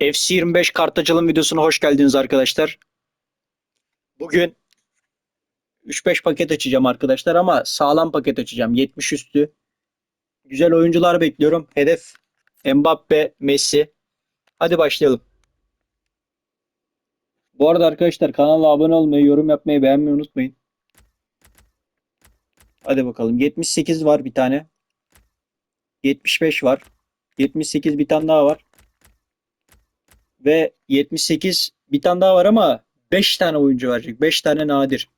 FC25 kart açılım videosuna hoş geldiniz arkadaşlar. Bugün 3-5 paket açacağım arkadaşlar ama sağlam paket açacağım. 70 üstü. Güzel oyuncular bekliyorum. Hedef Mbappe, Messi. Hadi başlayalım. Bu arada arkadaşlar kanala abone olmayı, yorum yapmayı, beğenmeyi unutmayın. Hadi bakalım. 78 var bir tane. 75 var. 78 bir tane daha var. Ve 78 bir tane daha var ama 5 tane oyuncu verecek. 5 tane nadir.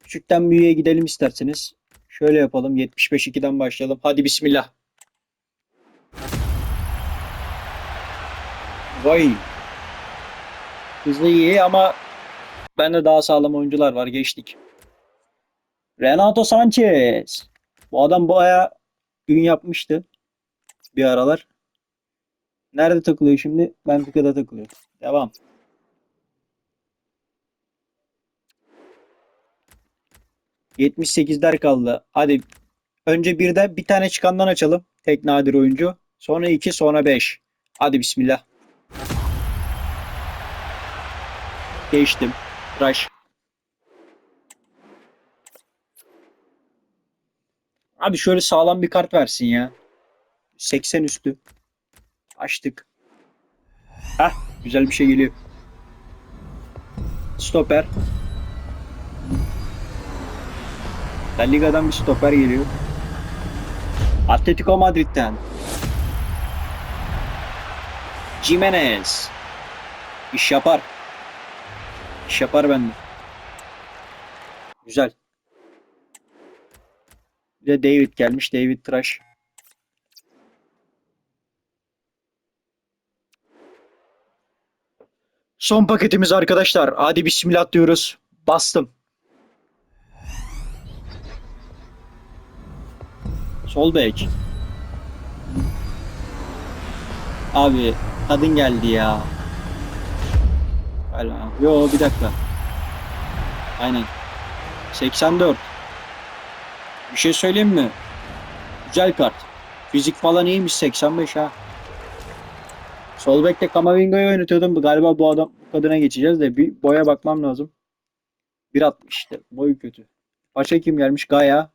Küçükten büyüğe gidelim isterseniz. Şöyle yapalım. 75-2'den başlayalım. Hadi bismillah. Vay. Hızlı iyi ama bende daha sağlam oyuncular var. Geçtik. Renato Sanchez. Bu adam bayağı gün yapmıştı. Bir aralar. Nerede takılıyor şimdi? Benfica'da takılıyor. Devam. ...78'ler kaldı. Hadi önce birde bir tane çıkandan açalım. Tek nadir oyuncu. Sonra 2 sonra 5. Hadi bismillah. Geçtim. Rush. Abi şöyle sağlam bir kart versin ya. 80 üstü. Açtık. Hah güzel bir şey geliyor. Stoper. La Liga'dan bir stoper geliyor. Atletico Madrid'den. Jimenez. İş yapar. İş yapar bende. Güzel. Bir de David gelmiş. David Trash. Son paketimiz arkadaşlar. Hadi bismillah diyoruz. Bastım. Sol bek. Abi kadın geldi ya. Galiba. Yo bir dakika. Aynen. 84. Bir şey söyleyeyim mi? Güzel kart. Fizik falan iyiymiş 85 ha. Sol bekte Kamavinga'yı oynatıyordum. Galiba bu adam bu kadına geçeceğiz de bir boya bakmam lazım. 1.60 işte. Boyu kötü. Paşa kim gelmiş? Gaya.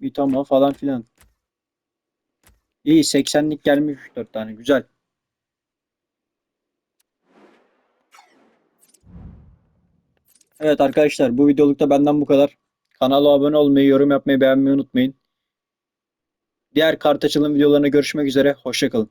Mitoma falan filan. İyi 80'lik gelmiş 4 tane. Güzel. Evet arkadaşlar bu videolukta benden bu kadar. Kanala abone olmayı, yorum yapmayı, beğenmeyi unutmayın. Diğer kart açılım videolarına görüşmek üzere. Hoşçakalın.